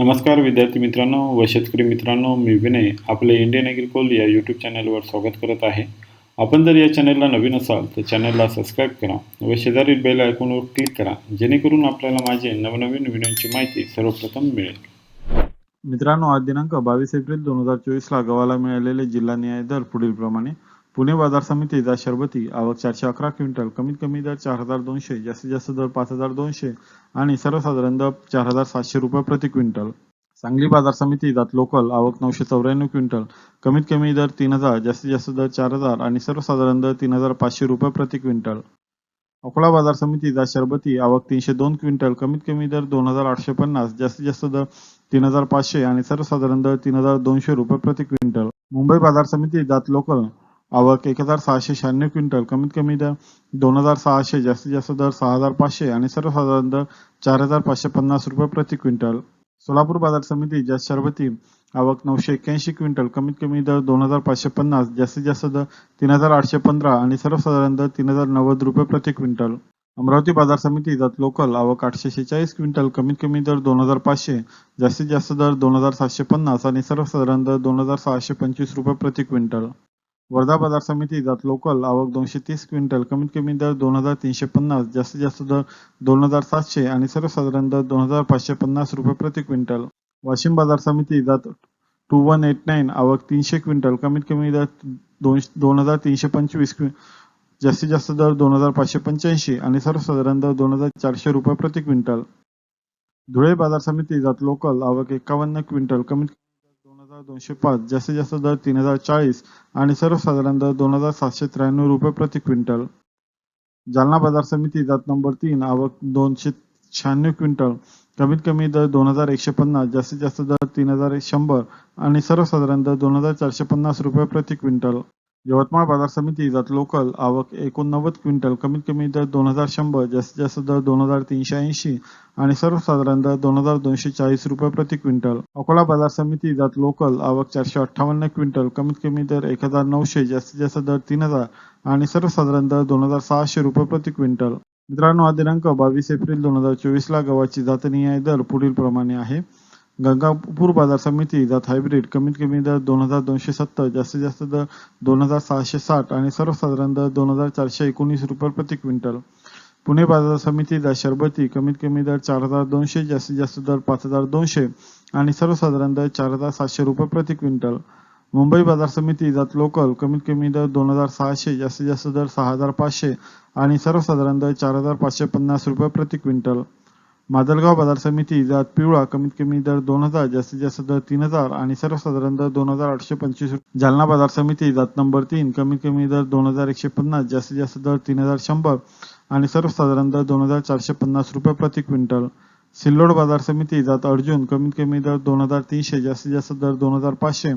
नमस्कार विद्यार्थी मित्रांनो व शेतकरी मित्रांनो मी विनय आपले इंडियन ॲग्रिकोल या यूट्यूब चॅनलवर स्वागत करत आहे. आपण जर या चॅनलला नवीन असाल तर चॅनलला सबस्क्राईब करा व शेजारील बेल आयकॉनवर क्लिक करा जेणेकरून आपल्याला माझे नवनवीन व्हिडिओची माहिती सर्वप्रथम मिळेल. मित्रांनो आज दिनांक बावीस एप्रिल दोन हजार चोवीसला गव्हाला मिळालेले जिल्हा न्याय दर पुढीलप्रमाणे पुणे बाजार समिती जा शरबती आवक चारशे अकरा क्विंटल कमीत कमी दर चार हजार दोनशे जास्तीत जास्त दर पाच हजार दोनशे आणि सर्वसाधारण दर चार हजार सातशे रुपये प्रति क्विंटल. सांगली बाजार समिती जात लोकल आवक नऊशे चौऱ्याण्णव क्विंटल कमीत कमी दर तीन हजार जास्तीत जास्त दर चार हजार आणि सर्वसाधारण दर तीन हजार पाचशे रुपये प्रति क्विंटल. अकोला बाजार समिती जात शरबती आवक तीनशे दोन क्विंटल कमीत कमी दर दोन हजार आठशे पन्नास जास्तीत जास्त दर तीन हजार पाचशे आणि सर्वसाधारण दर तीन हजार दोनशे रुपये प्रति क्विंटल. मुंबई बाजार समिती जात लोकल आवक एक हजार सहाशे शहाण्णव क्विंटल कमीत कमी दर दोन हजार सहाशे जास्तीत जास्त दर सहा हजार पाचशे आणि सर्वसाधारण दर चार हजार पाचशे पन्नास रुपये प्रति क्विंटल सोलापूर बाजार समिती जास्त शरबती आवक नऊशे एक्क्याऐंशी क्विंटल कमीत कमी दर दोन हजार पाचशे पन्नास जास्तीत जास्त दर तीन हजार आठशे पंधरा आणि सर्वसाधारण दर तीन हजार नव्वद रुपये प्रति क्विंटल अमरावती बाजार समिती जात लोकल आवक आठशे शेचाळीस क्विंटल कमीत कमी दर दोन हजार पाचशे जास्तीत जास्त दर दोन हजार सातशे पन्नास आणि सर्वसाधारण दर दोन हजार सहाशे पंचवीस रुपये प्रति क्विंटल वर्धा बाजार समिती जात लोकल आवक दोनशे तीस क्विंटल कमीत कमी दर दोन हजार तीनशे पन्नास जास्तीत जास्त दर दोन हजार सातशे आणि सर्वसाधारण दर दोन हजार पाचशे पन्नास रुपये प्रति क्विंटल. वाशिम बाजार समिती जात टू वन एट नाईन आवक तीनशे क्विंटल कमीत कमी दर दोन दोन हजार तीनशे पंचवीस जास्तीत जास्त दर दोन हजार पाचशे पंच्याऐंशी आणि सर्वसाधारण दर दोन हजार चारशे रुपये प्रति क्विंटल. धुळे बाजार समिती जात लोकल आवक एकावन्न क्विंटल कमीत कमी दर हजार दोनशे पाच जास्तीत जास्त दर तीन हजार चाळीस आणि सर्वसाधारण दर दोन हजार सातशे त्र्याण्णव रुपये प्रति क्विंटल. जालना बाजार समिती जात नंबर तीन आवक दोनशे शहाण्णव क्विंटल. कमीत कमी दर दोन हजार एकशे पन्नास जास्तीत जास्त दर तीन हजार शंभर आणि सर्वसाधारण दर दोन हजार चारशे पन्नास रुपये प्रति क्विंटल. यवतमाळ बाजार समिती जात लोकल आवक एकोणनव्वद क्विंटल कमीत कमी दर दोन हजार शंभर जास्तीत जास्त दर दोन हजार तीनशे ऐंशी आणि सर्वसाधारण दर दोन हजार दोनशे चाळीस रुपये प्रति क्विंटल. अकोला बाजार समिती जात लोकल आवक चारशे अठ्ठावन्न क्विंटल कमीत कमी दर एक हजार नऊशे जास्तीत जास्त दर तीन हजार आणि सर्वसाधारण दर दोन हजार सहाशे रुपये प्रति क्विंटल. मित्रांनो हा दिनांक बावीस एप्रिल दोन हजार चोवीस ला गव्हाची जातनिहाय दर पुढील प्रमाणे आहे. गंगापूर बाजार समिती जात हायब्रिड. कमीत कमी दर दोन हजार दोनशे सत्तर जास्तीत जास्त दर दोन हजार सहाशे साठ आणि सर्वसाधारण दर दोन हजार चारशे एकोणीस रुपये प्रति क्विंटल. पुणे बाजार समिती जात शरबती कमीत कमी दर चार हजार दोनशे जास्तीत जास्त दर पाच हजार दोनशे आणि सर्वसाधारण दर चार हजार सातशे रुपये प्रति क्विंटल. मुंबई बाजार समिती जात लोकल कमीत कमी दर दोन हजार सहाशे जास्तीत जास्त दर सहा हजार पाचशे आणि सर्वसाधारण दर चार हजार पाचशे पन्नास रुपये प्रति क्विंटल. माजलगाव बाजार समिती जात पिवळा कमीत कमी दर दोन हजार जास्तीत जास्त दर तीन हजार आणि सर्वसाधारण दर दोन हजार आठशे पंचवीस जालना बाजार समिती जात नंबर तीन कमीत कमी दर दोन हजार एकशे पन्नास जास्तीत जास्त दर तीन हजार शंभर आणि सर्वसाधारण दर दोन हजार चारशे पन्नास रुपये प्रति क्विंटल. सिल्लोड बाजार समिती जात अर्जुन कमीत कमी दर दोन हजार तीनशे जास्तीत जास्त दर दोन हजार पाचशे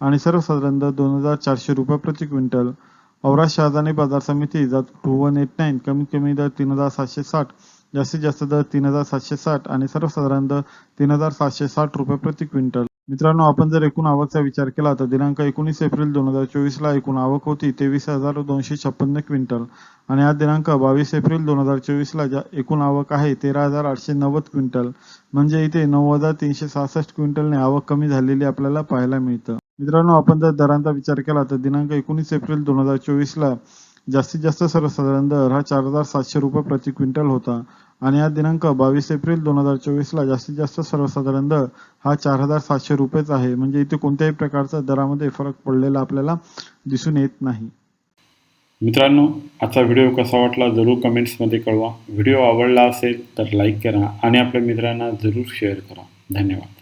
आणि सर्वसाधारण दर दोन हजार चारशे रुपये प्रति क्विंटल. औरा शहाजानी बाजार समिती जात टू वन एट नाईन कमीत कमी दर तीन हजार सातशे साठ जास्तीत जास्त दर तीन हजार सातशे साठ आणि सर्वसाधारण दर तीन हजार सातशे साठ रुपये प्रति क्विंटल. मित्रांनो आपण जर एकूण आवकचा विचार केला तर दिनांक एकोणीस एप्रिल दोन हजार चोवीस ला एकूण आवक होती तेवीस हजार दोनशे छप्पन्न क्विंटल आणि आज दिनांक बावीस एप्रिल दोन हजार चोवीस ला ज्या एकूण आवक आहे तेरा हजार आठशे नव्वद क्विंटल. म्हणजे इथे नऊ हजार तीनशे सहासष्ट क्विंटलने आवक कमी झालेली आपल्याला पाहायला मिळतं. मित्रांनो आपण जर दरांचा विचार केला तर दिनांक एकोणीस एप्रिल दोन हजार चोवीस ला जास्तीत जास्त सर्वसाधारण दर हा चार हजार सातशे रुपये प्रति क्विंटल होता. आणि हा दिनांक बावीस एप्रिल दोन हजार चोवीस ला जास्तीत जास्त सर्वसाधारण दर हा चार हजार सातशे रुपयेच आहे. म्हणजे इथे कोणत्याही प्रकारचा दरामध्ये फरक पडलेला आपल्याला दिसून येत नाही. मित्रांनो आजचा व्हिडिओ कसा वाटला जरूर कमेंट्समध्ये कळवा. व्हिडिओ आवडला असेल तर लाईक करा आणि आपल्या मित्रांना जरूर शेअर करा. धन्यवाद.